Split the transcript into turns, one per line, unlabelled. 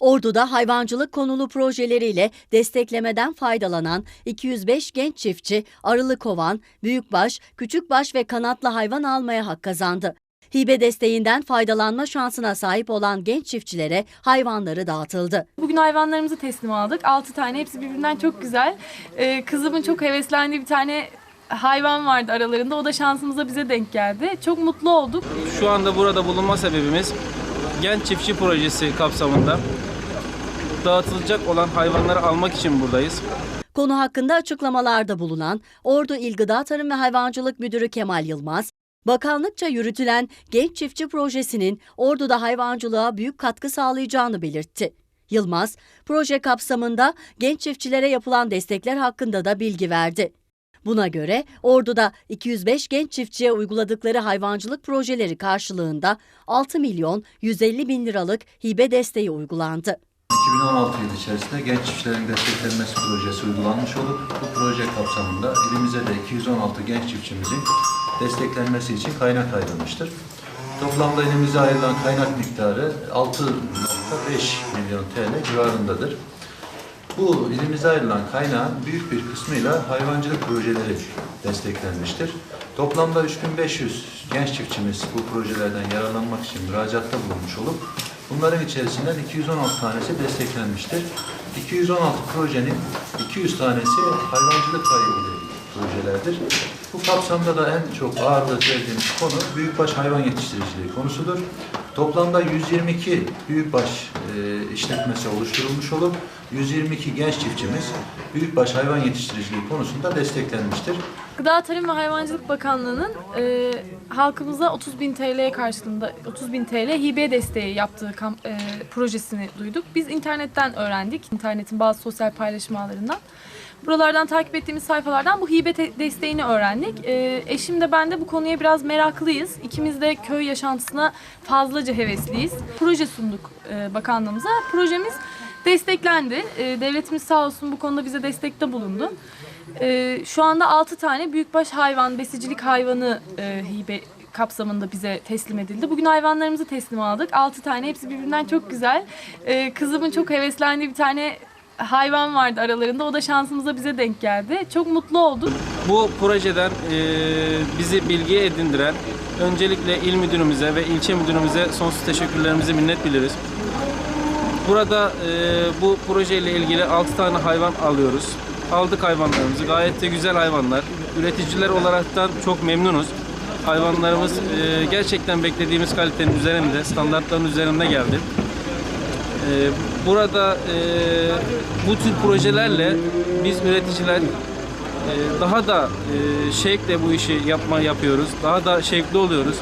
Ordu'da hayvancılık konulu projeleriyle desteklemeden faydalanan 205 genç çiftçi arılı kovan, büyükbaş, küçükbaş ve kanatlı hayvan almaya hak kazandı. Hibe desteğinden faydalanma şansına sahip olan genç çiftçilere hayvanları dağıtıldı.
Bugün hayvanlarımızı teslim aldık. 6 tane hepsi birbirinden çok güzel. Ee, kızımın çok heveslendiği bir tane hayvan vardı aralarında. O da şansımıza bize denk geldi. Çok mutlu olduk.
Şu anda burada bulunma sebebimiz Genç Çiftçi Projesi kapsamında dağıtılacak olan hayvanları almak için buradayız.
Konu hakkında açıklamalarda bulunan Ordu İl Gıda Tarım ve Hayvancılık Müdürü Kemal Yılmaz, bakanlıkça yürütülen Genç Çiftçi Projesi'nin Ordu'da hayvancılığa büyük katkı sağlayacağını belirtti. Yılmaz, proje kapsamında genç çiftçilere yapılan destekler hakkında da bilgi verdi. Buna göre Ordu'da 205 genç çiftçiye uyguladıkları hayvancılık projeleri karşılığında 6 milyon 150 bin liralık hibe desteği uygulandı.
2016 yılı içerisinde genç çiftçilerin desteklenmesi projesi uygulanmış olup bu proje kapsamında elimize de 216 genç çiftçimizin desteklenmesi için kaynak ayrılmıştır. Toplamda elimize ayrılan kaynak miktarı 6.5 milyon TL civarındadır. Bu elimize ayrılan kaynağın büyük bir kısmıyla hayvancılık projeleri desteklenmiştir. Toplamda 3500 genç çiftçimiz bu projelerden yararlanmak için müracaatta bulunmuş olup bunların içerisinden 216 tanesi desteklenmiştir. 216 projenin 200 tanesi hayvancılıkla ilgili projelerdir. Bu kapsamda da en çok ağırlık verdiğimiz konu büyükbaş hayvan yetiştiriciliği konusudur. Toplamda 122 büyükbaş e, işletmesi oluşturulmuş olup 122 genç çiftçimiz büyükbaş hayvan yetiştiriciliği konusunda desteklenmiştir.
Gıda Tarım ve Hayvancılık Bakanlığı'nın e, halkımıza 30 bin TL karşılığında 30 bin TL hibe desteği yaptığı kam- e, projesini duyduk. Biz internetten öğrendik. İnternetin bazı sosyal paylaşım ağlarından. Buralardan takip ettiğimiz sayfalardan bu hibe te- desteğini öğrendik. E, eşim de ben de bu konuya biraz meraklıyız. İkimiz de köy yaşantısına fazlaca hevesliyiz. Proje sunduk e, bakanlığımıza. Projemiz desteklendi. E, devletimiz sağ olsun bu konuda bize destekte bulundu. E, şu anda 6 tane büyükbaş hayvan, besicilik hayvanı e, hibe kapsamında bize teslim edildi. Bugün hayvanlarımızı teslim aldık. 6 tane hepsi birbirinden çok güzel. E, kızımın çok heveslendiği bir tane hayvan vardı aralarında. O da şansımıza bize denk geldi. Çok mutlu olduk.
Bu projeden e, bizi bilgi edindiren öncelikle il müdürümüze ve ilçe müdürümüze sonsuz teşekkürlerimizi minnet biliriz. Burada e, bu projeyle ilgili 6 tane hayvan alıyoruz. Aldık hayvanlarımızı. Gayet de güzel hayvanlar. Üreticiler olaraktan çok memnunuz. Hayvanlarımız e, gerçekten beklediğimiz kalitenin üzerinde, standartların üzerinde geldi. Ee, Burada e, bu tür projelerle biz üreticiler e, daha da e, şevkle bu işi yapma yapıyoruz. Daha da şevkli oluyoruz.